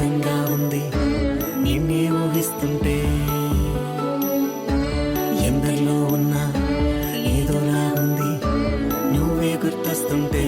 ఆయాసంగా ఉంది. నిన్నే ఊహిస్తుంటే ఎందరిలో ఉన్నా ఏదోలా ఉంది. నువ్వే గుర్తొస్తుంటే